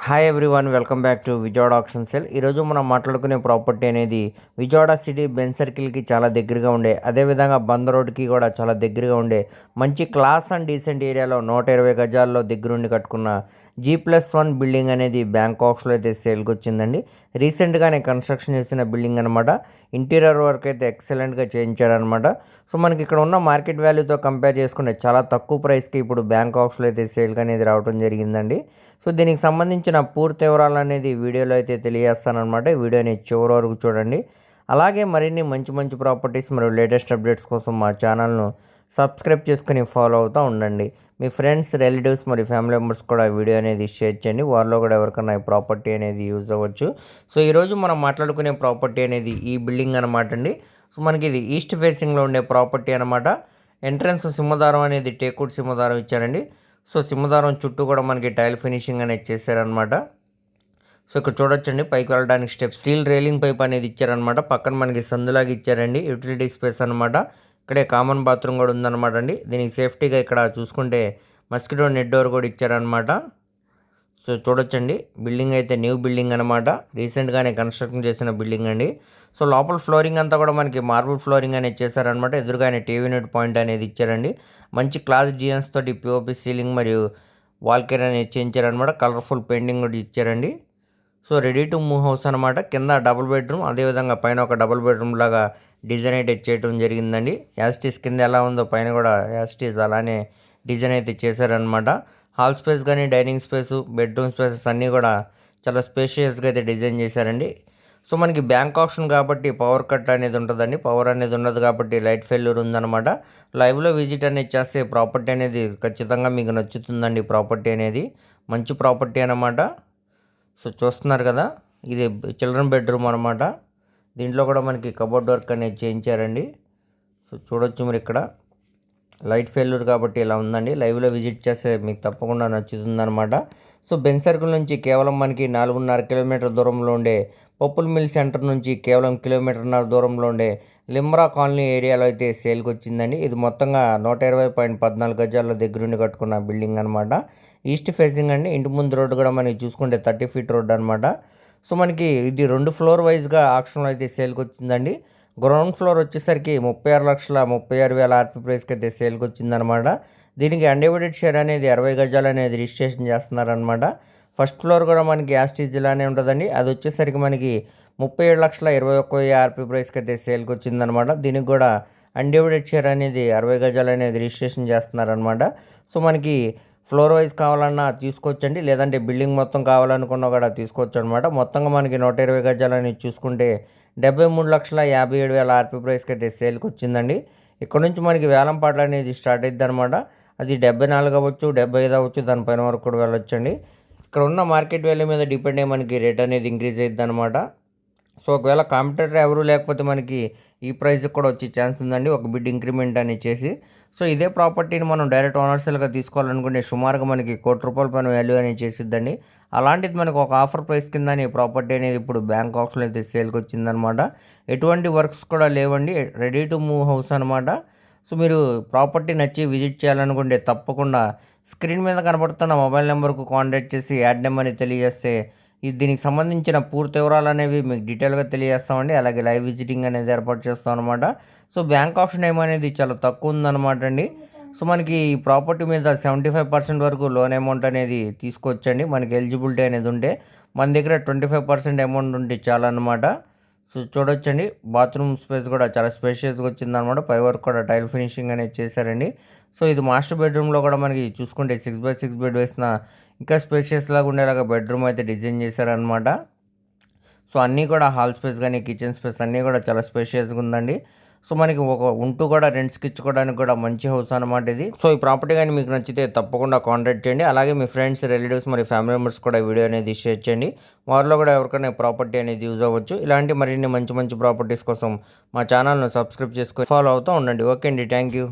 Hi everyone welcome back to Vijayawada option cell ఈరోజు మనం మాట్లాడుకునే ప్రాపర్టీ అనేది విజయవాడ సిటీ బెన్ సర్కిల్కి చాలా దగ్గరగా ఉండే అదేవిధంగా బంద్ రోడ్కి కూడా చాలా దగ్గరగా ఉండే మంచి క్లాస్ అండ్ డీసెంట్ ఏరియాలో నూట ఇరవై గజాల్లో దగ్గరుండి కట్టుకున్న జీ ప్లస్ వన్ బిల్డింగ్ అనేది బ్యాంకాక్స్లో అయితే సేల్కి వచ్చిందండి రీసెంట్గానే కన్స్ట్రక్షన్ చేసిన బిల్డింగ్ అనమాట ఇంటీరియర్ వర్క్ అయితే ఎక్సలెంట్గా చేయించారనమాట సో మనకి ఇక్కడ ఉన్న మార్కెట్ వాల్యూతో కంపేర్ చేసుకుంటే చాలా తక్కువ ప్రైస్కి ఇప్పుడు బ్యాంకాక్స్లో అయితే సేల్కి అనేది రావడం జరిగిందండి. సో దీనికి సంబంధించిన పూర్తి వివరాలు అనేది వీడియోలో అయితే తెలియజేస్తానమాట వీడియోని చివరి వరకు చూడండి. అలాగే మరిన్ని మంచి మంచి ప్రాపర్టీస్ మరియు లేటెస్ట్ అప్డేట్స్ కోసం మా ఛానల్ను సబ్స్క్రైబ్ చేసుకుని ఫాలో అవుతూ ఉండండి. మీ ఫ్రెండ్స్ రిలేటివ్స్ మరియు ఫ్యామిలీ మెంబర్స్ కూడా వీడియో అనేది షేర్ చేయండి. వారిలో కూడా ఎవరికైనా ఈ ప్రాపర్టీ అనేది యూజ్ అవ్వచ్చు. సో ఈరోజు మనం మాట్లాడుకునే ప్రాపర్టీ అనేది ఈ బిల్డింగ్ అనమాట అండి. సో మనకి ఇది ఈస్ట్ ఫేసింగ్లో ఉండే ప్రాపర్టీ అనమాట ఎంట్రన్స్ సింహదారం అనేది టేకుడ్ సింహదారం ఇచ్చారండి. సో సింహదారం చుట్టూ కూడా మనకి టైల్ ఫినిషింగ్ అనేది చేశారనమాట సో ఇక్కడ చూడొచ్చండి. పైకి వెళ్ళడానికి స్టెప్ స్టీల్ రైలింగ్ పైప్ అనేది ఇచ్చారనమాట పక్కన మనకి సందులాగా ఇచ్చారండి. యూటిలిటీ స్పేస్ అనమాట ఇక్కడే కామన్ బాత్రూమ్ కూడా ఉందన్నమాట అండి. దీనికి సేఫ్టీగా ఇక్కడ చూసుకుంటే మస్కిటో నెట్ డోర్ కూడా ఇచ్చారనమాట సో చూడొచ్చండి. బిల్డింగ్ అయితే న్యూ బిల్డింగ్ అనమాట రీసెంట్గానే కన్స్ట్రక్షన్ చేసిన బిల్డింగ్ అండి. సో లోపల ఫ్లోరింగ్ అంతా కూడా మనకి మార్బుల్ ఫ్లోరింగ్ అనేది చేశారనమాట ఎదురుగానే టీవీ నెట్ పాయింట్ అనేది ఇచ్చారండి. మంచి క్లాస్ జియన్స్ తోటి పిఓపి సీలింగ్ మరియు వాల్కేర్ అనేది చేయించారనమాట కలర్ఫుల్ పెయింటింగ్ కూడా ఇచ్చారండి. So ready to move house అనమాట కింద డబుల్ బెడ్రూమ్ అదేవిధంగా పైన ఒక డబుల్ బెడ్రూమ్ లాగా డిజైన్ అయితే చేయటం జరిగిందండి. యాస్టీస్ కింద ఎలా ఉందో పైన కూడా యాస్టీస్ అలానే డిజైన్ అయితే చేశారనమాట హాల్ స్పేస్ కానీ డైనింగ్ స్పేస్ బెడ్రూమ్ స్పేసెస్ అన్నీ కూడా చాలా స్పేషియస్గా అయితే డిజైన్ చేశారండి. సో మనకి బ్యాంక్ ఆప్షన్ కాబట్టి పవర్ కట్ అనేది ఉంటుందండి. పవర్ అనేది ఉండదు కాబట్టి లైట్ ఫెయిల్యూర్ ఉందన్నమాట. లైవ్లో విజిట్ అనేది చేస్తే ప్రాపర్టీ అనేది ఖచ్చితంగా మీకు నచ్చుతుందండి ప్రాపర్టీ అనేది. మంచి ప్రాపర్టీ అనమాట సో చూస్తున్నారు కదా? ఇది చిల్డ్రన్ బెడ్రూమ్ అనమాట దీంట్లో కూడా మనకి కబోర్డ్ వర్క్ అనేది చేయించారండి. సో చూడొచ్చు మీరు ఇక్కడ. లైట్ ఫెయిల్యూర్ కాబట్టి ఇలా ఉందండి. లైవ్లో విజిట్ చేస్తే మీకు తప్పకుండా నచ్చుతుందనమాట సో బెన్ సర్కిల్ నుంచి కేవలం మనకి నాలుగున్నర కిలోమీటర్ దూరంలో ఉండే పప్పుల్ మిల్ సెంటర్ నుంచి కేవలం కిలోమీటర్న్నర దూరంలో ఉండే లిమ్రా కాలనీ ఏరియాలో అయితే సేల్కి వచ్చిందండి. ఇది మొత్తంగా నూట ఇరవై పాయింట్ పద్నాలుగు గజాల దగ్గరుండి కట్టుకున్న బిల్డింగ్ అనమాట ఈస్ట్ ఫేసింగ్ అండి. ఇంటి ముందు రోడ్డు కూడా మనకి చూసుకుంటే థర్టీ ఫీట్ రోడ్ అనమాట సో మనకి ఇది రెండు ఫ్లోర్ వైజ్గా ఆక్షన్లో అయితే సేల్కి వచ్చిందండి గ్రౌండ్ ఫ్లోర్ వచ్చేసరికి ముప్పై ఆరు లక్షల ముప్పై ఆరు వేల ఆర్పీ ప్రైస్కి అయితే సేల్కి వచ్చిందనమాట దీనికి అన్డివైడెడ్ షేర్ అనేది అరవై గజాలు అనేది రిజిస్ట్రేషన్ చేస్తున్నారనమాట. ఫస్ట్ ఫ్లోర్ కూడా మనకి యాస్టీజ్ ఇలానే ఉంటుందండి. అది వచ్చేసరికి మనకి ముప్పై ఏడు లక్షల ఇరవై ఒక్క ఆర్పీ ప్రైస్కి అయితే సేల్కి వచ్చిందనమాట దీనికి కూడా అన్డివైడెడ్ షేర్ అనేది అరవై గజాలు అనేది రిజిస్ట్రేషన్ చేస్తున్నారనమాట. సో మనకి ఫ్లోర్ వైజ్ కావాలన్నా తీసుకోవచ్చండి లేదంటే బిల్డింగ్ మొత్తం కావాలనుకున్నా కూడా తీసుకోవచ్చు అనమాట మొత్తంగా మనకి నూట ఇరవై గజాలని చూసుకుంటే డెబ్బై మూడు లక్షల యాభై ఏడు వేల ఆర్పీ ప్రైస్కి అయితే సేల్కి వచ్చిందండి. ఇక్కడ నుంచి మనకి వేలంపాట అనేది స్టార్ట్ అయింది అనమాట అది డెబ్బై నాలుగు అవ్వచ్చు డెబ్బై ఐదు అవ్వచ్చు దానిపైన వరకు కూడా వెళ్ళొచ్చండి. ఇక్కడ ఉన్న మార్కెట్ వాల్యూ మీద డిపెండ్ అయ్యి మనకి రేట్ అనేది ఇంక్రీజ్ అయ్యిద్ది అనమాట సో ఒకవేళ కాంపిటేటర్ ఎవరు లేకపోతే మనకి ఈ ప్రైస్కి కూడా వచ్చే ఛాన్స్ ఉందండి. ఒక బిడ్ ఇంక్రిమెంట్ అని చేసి. సో ఇదే ప్రాపర్టీని మనం డైరెక్ట్ ఓనర్సల్గా తీసుకోవాలనుకుంటే సుమారుగా మనకి కోటి రూపాయల పైన వాల్యూ అనేది చేసిద్దండి. అలాంటిది మనకు ఒక ఆఫర్ ప్రైస్ కింద ఈ ప్రాపర్టీ అనేది ఇప్పుడు బ్యాంక్ ఆప్షన్ అయితే సేల్కి వచ్చిందనమాట. ఎటువంటి వర్క్స్ కూడా లేవండి. రెడీ టు మూవ్ హౌస్ అనమాట. సో మీరు ప్రాపర్టీ నచ్చి విజిట్ చేయాలనుకుంటే తప్పకుండా స్క్రీన్ మీద కనబడుతున్న మొబైల్ నెంబర్కు కాంటాక్ట్ చేసి యాడ్ నెంబర్ని తెలియజేస్తే దీనికి సంబంధించిన పూర్తి వివరాలు అనేవి మీకు డీటెయిల్గా తెలియజేస్తామండి. అలాగే లైవ్ విజిటింగ్ అనేది ఏర్పాటు చేస్తాం అనమాట సో బ్యాంక్ ఆప్షన్ ఏమనేది చాలా తక్కువ ఉందన్నమాట అండి. సో మనకి ఈ ప్రాపర్టీ మీద సెవెంటీ ఫైవ్ పర్సెంట్ వరకు లోన్ అమౌంట్ అనేది తీసుకొచ్చండి. మనకి ఎలిజిబిలిటీ అనేది ఉంటే మన దగ్గర ట్వంటీ ఫైవ్ పర్సెంట్ అమౌంట్ ఉంటే చాలా అనమాట సో చూడొచ్చండి. బాత్రూమ్ స్పేస్ కూడా చాలా స్పేషియస్గా వచ్చిందనమాట పై వరకు కూడా టైల్ ఫినిషింగ్ అనేది చేశారండి. సో ఇది మాస్టర్ బెడ్రూమ్లో కూడా మనకి చూసుకుంటే సిక్స్ బై సిక్స్ బెడ్ వేసిన ఇంకా స్పేషియస్ లాగా ఉండేలాగా బెడ్రూమ్ అయితే డిజైన్ చేశారనమాట సో అన్నీ కూడా హాల్ స్పేస్ కానీ కిచెన్ స్పేస్ అన్నీ కూడా చాలా స్పేషియస్గా ఉందండి. సో మనకి ఒక ఉంటూ కూడా రెంట్స్కి ఇచ్చుకోవడానికి కూడా మంచి హౌస్ అనమాట ఇది. సో ఈ ప్రాపర్టీ కానీ మీకు నచ్చితే తప్పకుండా కాంటాక్ట్ చేయండి. అలాగే మీ ఫ్రెండ్స్ రిలేటివ్స్ మరి ఫ్యామిలీ మెంబర్స్ కూడా వీడియో అనేది షేర్ చేయండి. వారిలో కూడా ఎవరికైనా ప్రాపర్టీ అనేది యూజ్ అవ్వచ్చు. ఇలాంటి మరిన్ని మంచి మంచి ప్రాపర్టీస్ కోసం మా ఛానల్ను సబ్స్క్రైబ్ చేసుకొని ఫాలో అవుతూ ఉండండి. ఓకే అండి థ్యాంక్ యూ